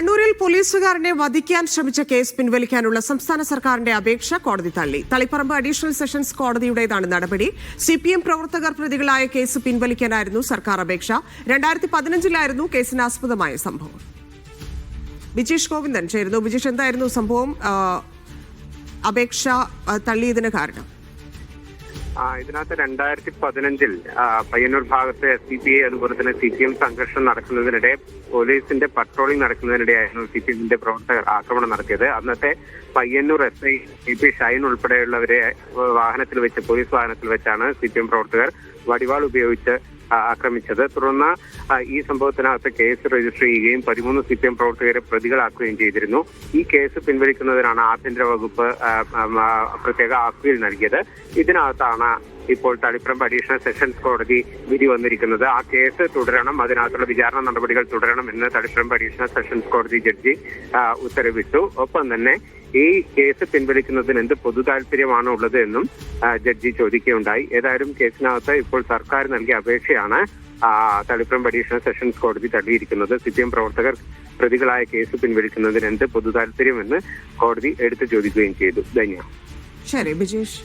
കണ്ണൂരിൽ പോലീസുകാരനെ വധിക്കാൻ ശ്രമിച്ച കേസ് പിൻവലിക്കാനുള്ള സംസ്ഥാന സർക്കാരിന്റെ അപേക്ഷ കോടതി തള്ളി. തളിപ്പറമ്പ് അഡീഷണൽ സെഷൻസ് കോടതിയുടേതാണ് നടപടി. സി പി എം പ്രവർത്തകർ പ്രതികളായ കേസ് പിൻവലിക്കാനായിരുന്നു സർക്കാർ അപേക്ഷ. രണ്ടായിരത്തി പതിനഞ്ചിലായിരുന്നു കേസിനാസ്പദമായ സംഭവം. ബിജീഷ് ഗോവിന്ദൻ ചേരുന്നു. ബിജീഷ് എന്തായിരുന്നു സംഭവം? അപേക്ഷ തള്ളിയതിന് കാരണം? ഇതിനകത്ത് രണ്ടായിരത്തി പതിനഞ്ചിൽ പയ്യന്നൂർ ഭാഗത്ത് എസ് ഡി പി ഐ അതുപോലെ തന്നെ സി പി എം സംഘർഷം നടക്കുന്നതിനിടെ പോലീസിന്റെ പട്രോളിംഗ് നടക്കുന്നതിനിടെയായിരുന്നു സി പി എമ്മിന്റെ പ്രവർത്തകർ ആക്രമണം നടത്തിയത്. അന്നത്തെ Payyanur S I C P Shine ഉൾപ്പെടെയുള്ളവരെ വാഹനത്തിൽ വെച്ച് പോലീസ് വാഹനത്തിൽ വെച്ചാണ് സി പി എം പ്രവർത്തകർ വടിവാൾ ഉപയോഗിച്ച് ആക്രമിച്ചത്. തുടർന്ന് ഈ സംഭവത്തിനകത്ത് കേസ് രജിസ്റ്റർ ചെയ്യുകയും പതിമൂന്ന് സി പി എം പ്രവർത്തകരെ പ്രതികളാക്കുകയും ചെയ്തിരുന്നു. ഈ കേസ് പിൻവലിക്കുന്നതിനാണ് ആഭ്യന്തര വകുപ്പ് പ്രത്യേക അപ്പീൽ നൽകിയത്. ഇതിനകത്താണ് ഇപ്പോൾ തളിപ്പറമ്പ് അഡീഷണൽ സെഷൻസ് കോടതി വിധി വന്നിരിക്കുന്നത്. ആ കേസ് തുടരണം അതിനകത്തുള്ള വിചാരണ നടപടികൾ തുടരണം എന്ന് തളിപ്പറമ്പ് അഡീഷണൽ സെഷൻസ് കോടതി ജഡ്ജി ഉത്തരവിട്ടു. ഒപ്പം തന്നെ ഈ കേസ് പിൻവലിക്കുന്നതിന് എന്ത് പൊതു താല്പര്യമാണ് ഉള്ളത് എന്നും ജഡ്ജി ചോദിക്കുകയുണ്ടായി. ഏതായാലും കേസിനകത്ത് ഇപ്പോൾ സർക്കാർ നൽകിയ അപേക്ഷയാണ് തളിപ്പുറം പരീക്ഷണ സെഷൻസ് കോടതി തള്ളിയിരിക്കുന്നത്. സി പി എം പ്രവർത്തകർ പ്രതികളായ കേസ് പിൻവലിക്കുന്നതിന് എന്ത് പൊതു താല്പര്യമെന്ന് കോടതി എടുത്തു ചോദിക്കുകയും ചെയ്തു. ധന്യ. ശരി ബിജീഷ്.